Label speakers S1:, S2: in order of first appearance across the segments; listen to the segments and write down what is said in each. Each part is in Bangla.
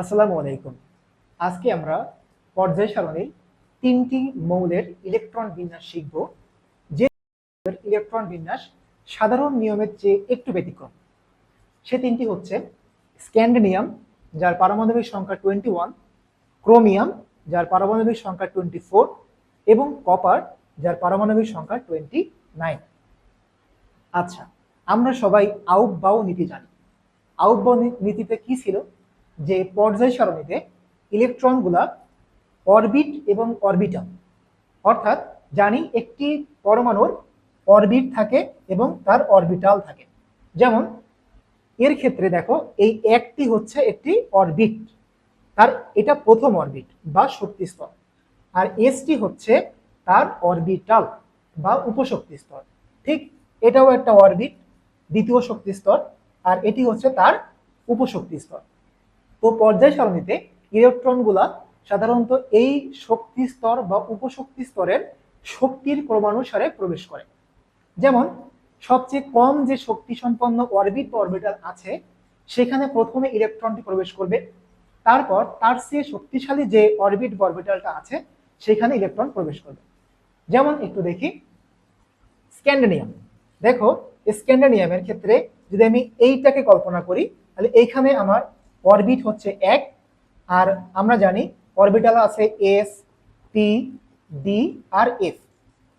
S1: আসসালামু আলাইকুম। আজকে আমরা পর্যায় সারণীর তিনটি মৌলের ইলেকট্রন বিন্যাস শিখব। যে ইলেকট্রন বিন্যাস সাধারণ নিয়মের চেয়ে একটু ব্যতিক্রম। সে তিনটি হচ্ছে স্ক্যান্ডেনিয়াম, যার পারমাণবিক সংখ্যা টোয়েন্টি ওয়ান, ক্রোমিয়াম, যার পারমাণবিক সংখ্যা টোয়েন্টি ফোর এবং কপার, যার পারমাণবিক সংখ্যা টোয়েন্টি নাইন। আচ্ছা আমরা সবাই আউট নীতি জানি। আউট নীতিতে কি ছিল? যে পর্যায় সারণীতে ইলেকট্রনগুলা অরবিট এবং অরবিটাল অর্থাৎ জানি একটি পরমাণুর অরবিট থাকে এবং তার অরবিটাল থাকে। যেমন, এর ক্ষেত্রে দেখো এই একটি হচ্ছে একটি অরবিট, তার এটা প্রথম অরবিট বা শক্তি স্তর, আর এসটি হচ্ছে তার অরবিটাল বা উপশক্তি স্তর। ঠিক এটাও একটা অরবিট, দ্বিতীয় শক্তি স্তর, আর এটি হচ্ছে তার উপশক্তি স্তর। তো পর্যায় সারণীতে ইলেকট্রনগুলা সাধারণত এই শক্তি স্তর বা উপশক্তি স্তরের শক্তির ক্রমানুসারে প্রবেশ করে। যেমন, সবচেয়ে কম যে শক্তি সম্পন্ন অরবিট বা অরবিটাল আছে, সেখানে প্রথমে ইলেকট্রনটি প্রবেশ করবে। তারপর তার চেয়ে শক্তিশালী যে অরবিট বা অরবিটালটা আছে, সেখানে ইলেকট্রন প্রবেশ করবে। যেমন, একটু দেখি। স্ক্যান্ডেনিয়াম। দেখো, স্ক্যান্ডেনিয়ামের ক্ষেত্রে যদি আমি এইটাকে কল্পনা করি, তাহলে এইখানে আমার অরবিট হচ্ছে এক, আর আমরা জানি অরবিটাল আছে এস পি ডি আর এফ।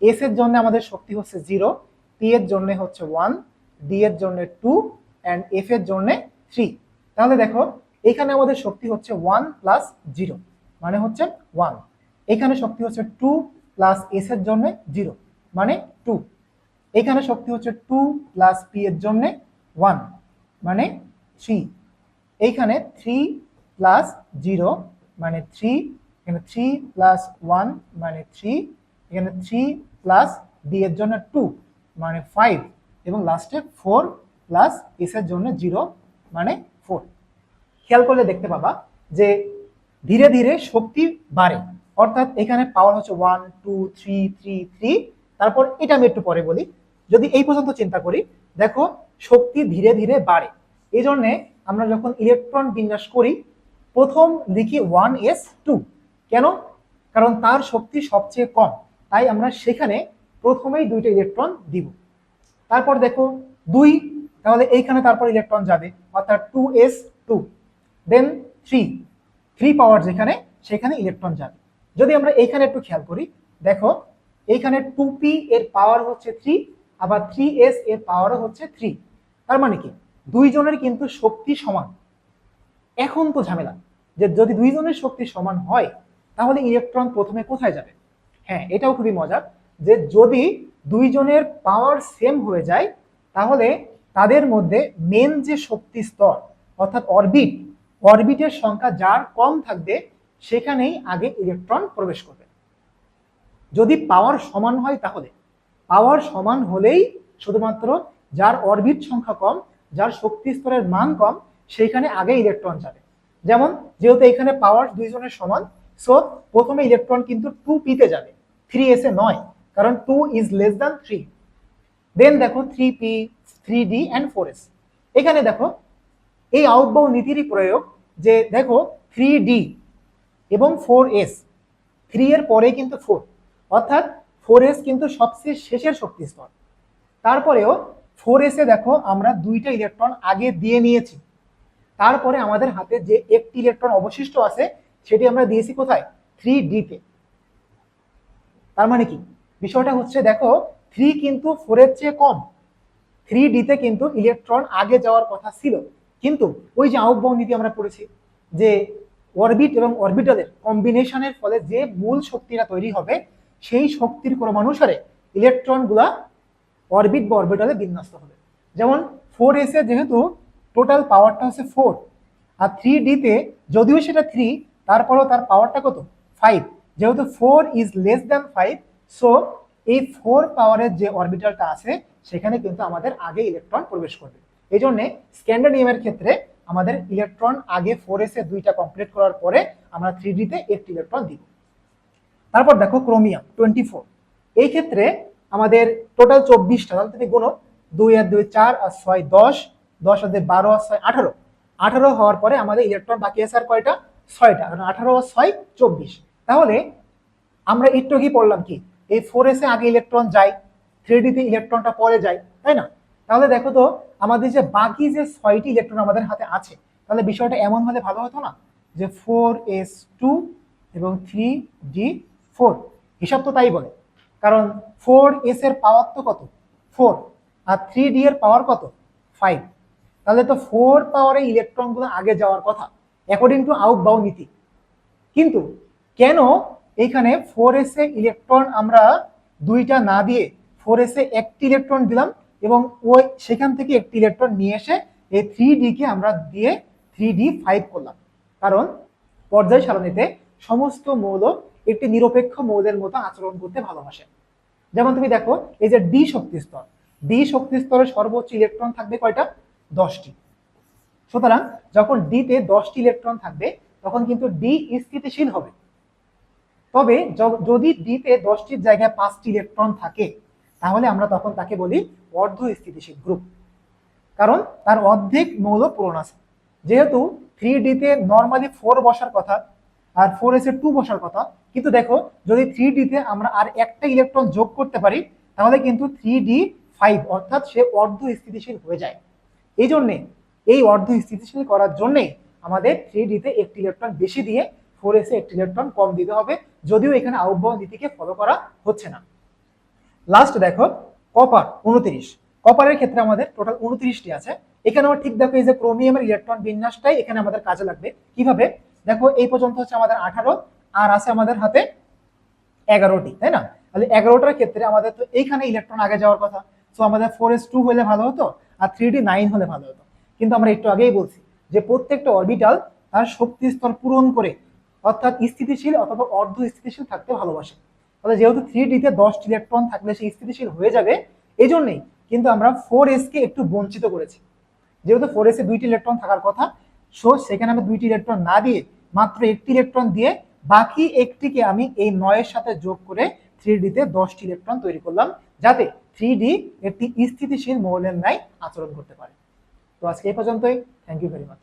S1: এস এর জন্য আমাদের শক্তি হচ্ছে জিরো পি এর জন্য হচ্ছে ওয়ান, ডি এর জন্য টু, অ্যান্ড এফ এর জন্য থ্রি। তাহলে দেখো, এখানে আমাদের শক্তি হচ্ছে ওয়ান প্লাস জিরো মানে হচ্ছে ওয়ান। এখানে শক্তি হচ্ছে টু প্লাস এস এর জন্য জিরো মানে টু। এখানে শক্তি হচ্ছে টু প্লাস পি এর জন্য ওয়ান মানে থ্রি। এইখানে থ্রি প্লাস জিরো মানে থ্রি এখানে থ্রি প্লাস ওয়ান মানে থ্রি এখানে থ্রি প্লাস ডি এর জন্য টু মানে ফাইভ এবং লাস্টে ফোর প্লাস এস এর জন্য জিরো মানে ফোর খেয়াল করলে দেখতে পাবা যে ধীরে ধীরে শক্তি বাড়ে, অর্থাৎ এখানে পাওয়ার হচ্ছে one two three three three তারপর এটা আমি একটু পরে বলি। যদি এই পর্যন্ত চিন্তা করি, দেখো শক্তি ধীরে ধীরে বাড়ে, এই জন্যে আমরা যখন ইলেকট্রন বিন্যাস করি, প্রথম লিখি ওয়ান এস টু কেন? কারণ তার শক্তি সবচেয়ে কম। তাই আমরা সেখানে প্রথমেই দুইটা ইলেকট্রন দিব। তারপর দেখো, দুই, তাহলে এইখানে তারপর ইলেকট্রন যাবে, অর্থাৎ two S two then three three power যেখানে, সেখানে ইলেকট্রন যাবে। যদি আমরা এইখানে একটু খেয়াল করি, দেখো, এইখানে টু পি এর পাওয়ার হচ্ছে থ্রি আবার থ্রি এস এর পাওয়ারও হচ্ছে থ্রি তার মানে কি? দুইজনের কিন্তু শক্তি সমান। এখন তো ঝামেলা যে যদি দুইজনের শক্তি সমান হয়, তাহলে ইলেকট্রন প্রথমে কোথায় যাবে? হ্যাঁ এটাও খুবই মজার যে যদি দুইজনের পাওয়ার সেম হয়ে যায়, তাহলে তাদের মধ্যে মেন যে শক্তি স্তর, অর্থাৎ অরবিট অরবিটের সংখ্যা যার কম থাকবে, সেখানেই আগে ইলেকট্রন প্রবেশ করবে। যদি পাওয়ার সমান হয় তাহলে। পাওয়ার সমান হলেই শুধুমাত্র যার অরবিট সংখ্যা কম যার শক্তি স্তরের মান কম, সেইখানে আগে ইলেকট্রন যাবে। যেমন, যেহেতু এখানে পাওয়ার দুইজনের সমান সো প্রথমে ইলেকট্রন কিন্তু টু পিতে যাবে থ্রি এসে নয়, কারণ two is less than three then দেখো three P three D and four S এখানে দেখো, এই আউটবাউ নীতিরই প্রয়োগ যে দেখো থ্রি ডি এবং ফোর এস থ্রি এর পরে কিন্তু ফোর অর্থাৎ ফোর এস কিন্তু সবচেয়ে শেষের শক্তি স্তর। তারপরেও ফোর এসে দেখো আমরা দুইটা ইলেকট্রন আগে দিয়ে নিয়েছি। তারপরে আমাদের হাতে যে একটি ইলেকট্রন অবশিষ্ট আছে, সেটি আমরা দিয়েছি কোথায়? থ্রি ডিতে তার মানে কি? বিষয়টা হচ্ছে দেখো থ্রি কিন্তু ফোরের চেয়ে কম। থ্রি ডিতে কিন্তু ইলেকট্রন আগে যাওয়ার কথা ছিল। কিন্তু ওই যে আউটবাউন্ড নীতি আমরা পড়েছি, যে অরবিট এবং অরবিটালের কম্বিনেশনের ফলে যে মূল শক্তিটা তৈরি হবে, সেই শক্তির ক্রমানুসারে ইলেকট্রনগুলা অরবিট বা অরবিটালে বিন্যস্ত হবে। যেমন ফোর এসে যেহেতু টোটাল পাওয়ারটা হচ্ছে ফোর আর থ্রি ডিতে যদিও সেটা থ্রি তারপরেও তার পাওয়ারটা কত? ফাইভ যেহেতু four is less than five so এই ফোর পাওয়ারের যে অরবিটালটা আছে, সেখানে কিন্তু আমাদের আগে ইলেকট্রন প্রবেশ করবে। এই জন্যে স্ক্যান্ডানিয়ামের ক্ষেত্রে আমাদের ইলেকট্রন আগে ফোর এসে দুইটা কমপ্লিট করার পরে আমরা থ্রি ডিতে একটি ইলেকট্রন দিব। তারপর দেখো ক্রোমিয়াম টোয়েন্টি ফোর এই ক্ষেত্রে আমাদের টোটাল চব্বিশটা, তাহলে তুমি গুণ দুই আর দুই চার আর ছয় দশ দশ আর দুই বারো আর ছয় আঠারো। আঠারো হওয়ার পরে আমাদের ইলেকট্রন বাকি আছে আর কয়টা? ছয়টা, কারণ আঠারো আর ছয় চব্বিশ। তাহলে আমরা একটু কি পড়লাম কি? এই ফোর এসে আগে ইলেকট্রন যায় থ্রি ডিতে ইলেকট্রনটা পরে যায়, তাই না? তাহলে দেখো তো, আমাদের যে বাকি যে ছয়টি ইলেকট্রন আমাদের হাতে আছে, তাহলে বিষয়টা এমন হলে ভালো হতো না? যে ফোর এস টু এবং থ্রি ডি ফোর হিসাব তো তাই বলে। কারণ ফোর এস এর পাওয়ার তো কত? ফোর আর থ্রি ডি এর পাওয়ার কত? ফাইভ তাহলে তো ফোর পাওয়ারে ইলেকট্রনগুলো আগে যাওয়ার কথা অ্যাকর্ডিং টু আউট বাউ নীতি। কিন্তু কেন এইখানে ফোর এস এ ইলেকট্রন আমরা দুইটা না দিয়ে ফোর এস এ একটি ইলেকট্রন দিলাম এবং ওই সেখান থেকে একটি ইলেকট্রন নিয়ে এসে এই থ্রি ডি কে আমরা দিয়ে থ্রি ডি ফাইভ করলাম। কারণ পর্যায় সারণীতে সমস্ত মৌল একটি নিরপেক্ষ মৌলের মতো আচরণ করতে ভালোবাসে। যেমন তুমি দেখো, এই যে ডি শক্তি স্তর। ডি শক্তি স্তরে সর্বোচ্চ ইলেকট্রন থাকবে কয়টা? দশটি। সুতরাং যখন ডিতে দশটি ইলেকট্রন থাকবে, তখন কিন্তু ডি স্থিতিশীল হবে। তবে যদি ডিতে দশটির জায়গায় পাঁচটি ইলেকট্রন থাকে, তাহলে আমরা তখন তাকে বলি অর্ধ স্থিতিশীল গ্রুপ কারণ তার অর্ধেক মৌল পূরণ আছে। যেহেতু থ্রি ডিতে নর্মালি ফোর বসার কথা, আর ফোর এসে টু বসার কথা কিন্তু দেখো, যদি থ্রি ডিতে আমরা আর একটা ইলেকট্রন যোগ করতে পারি, তাহলে কিন্তু থ্রি ডি ফাইভ অর্থাৎ সে অর্ধ স্থিতিশীল হয়ে যায়। এই জন্যে, এই অর্ধ স্থিতিশীল করার জন্যে আমাদের থ্রি ডিতে একটি ইলেকট্রন বেশি দিয়ে ফোর এসে একটি ইলেকট্রন কম দিতে হবে, যদিও এখানে আহ্বান নীতিকে ফলো করা হচ্ছে না। লাস্ট দেখো কপার উনত্রিশ। কপারের ক্ষেত্রে আমাদের টোটাল উনত্রিশটি আছে। এখানে আমার ঠিক দেখো এই যে ক্রোমিয়ামের ইলেকট্রন বিন্যাসটাই এখানে আমাদের কাজে লাগবে। কীভাবে? দেখো, এই পর্যন্ত হচ্ছে আমাদের আঠারো। আর আছে আমাদের হাতে এগারোটি, তাই না? তাহলে এগারোটার ক্ষেত্রে আমাদের তো এইখানে ইলেকট্রন আগে যাওয়ার কথা। সো আমাদের ফোর এস টু হলে ভালো হতো আর থ্রি ডি নাইন হলে ভালো হতো। কিন্তু আমরা একটু আগেই বলছি যে প্রত্যেকটা অরবিটাল তার শক্তি স্তর পূরণ করে অর্থাৎ স্থিতিশীল অথবা অর্ধ স্থিতিশীল থাকতে ভালোবাসে। তাহলে যেহেতু থ্রি ডিতে দশটি ইলেকট্রন থাকলে সে স্থিতিশীল হয়ে যাবে এই জন্যই কিন্তু আমরা ফোর এসকে একটু বঞ্চিত করেছি। যেহেতু ফোর এসে দুইটি ইলেকট্রন থাকার কথা সো সেখানে আমি দুইটি ইলেকট্রন না দিয়ে মাত্র একটি ইলেকট্রন দিয়ে বাকি একটিকে আমি এই নয়ের সাথে যোগ করে থ্রি ডিতে দশটি ইলেকট্রন তৈরি করলাম, যাতে থ্রি ডি একটি স্থিতিশীল মৌলের ন্যায় আচরণ করতে পারে। তো আজকে এই পর্যন্তই। Thank you very much